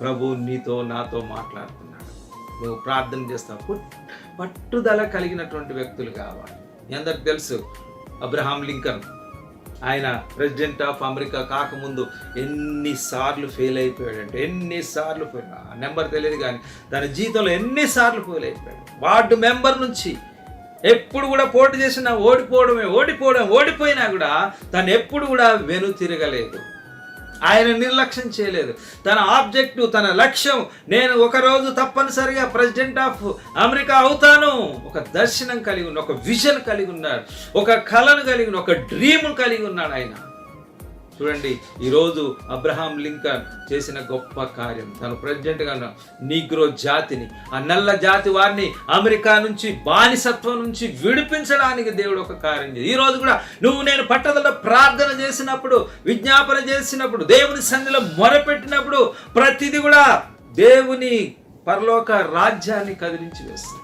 ప్రభు నీతో నాతో మాట్లాడుతున్నాడు. నువ్వు ప్రార్థన చేస్తావు పట్టుదల కలిగినటువంటి వ్యక్తులు కావాలి. మీ అందరికి తెలుసు అబ్రహాం లింకన్ ఆయన ప్రెసిడెంట్ ఆఫ్ అమెరికా కాకముందు ఎన్నిసార్లు ఫెయిల్ అయిపోయాడంటే. ఎన్నిసార్లు ఫెయిల్ ఆ నెంబర్ తెలియదు కానీ తన జీవితంలో ఎన్నిసార్లు ఫెయిల్ అయిపోయాడు. వార్డు మెంబర్ నుంచి ఎప్పుడు కూడా పోటీ చేసినా ఓడిపోవడమే ఓడిపోవడం ఓడిపోయినా కూడా తను ఎప్పుడు కూడా వెను తిరగలేదు. ఆయన నిర్లక్ష్యం చేయలేదు. తన ఆబ్జెక్టివ్ తన లక్ష్యం నేను ఒకరోజు తప్పనిసరిగా ప్రెసిడెంట్ ఆఫ్ అమెరికా అవుతాను. ఒక దర్శనం కలిగి ఉన్న ఒక విజన్ కలిగి ఉన్నాడు. ఒక కళను కలిగి ఉన్న ఒక డ్రీమ్ కలిగి ఉన్నాడు ఆయన. చూడండి ఈరోజు అబ్రహాం లింకన్ చేసిన గొప్ప కార్యం. తను ప్రెసిడెంట్గా నీగ్రో జాతిని ఆ నల్ల జాతి వారిని అమెరికా నుంచి బానిసత్వం నుంచి విడిపించడానికి దేవుడు ఒక కార్యం చేసి ఈ రోజు కూడా నువ్వు నేను పట్టదలో ప్రార్థన చేసినప్పుడు విజ్ఞాపన చేసినప్పుడు దేవుని సన్నిధిలో మొరపెట్టినప్పుడు ప్రతిదీ కూడా దేవుని పరలోక రాజ్యాన్ని కదిలించి వేస్తుంది.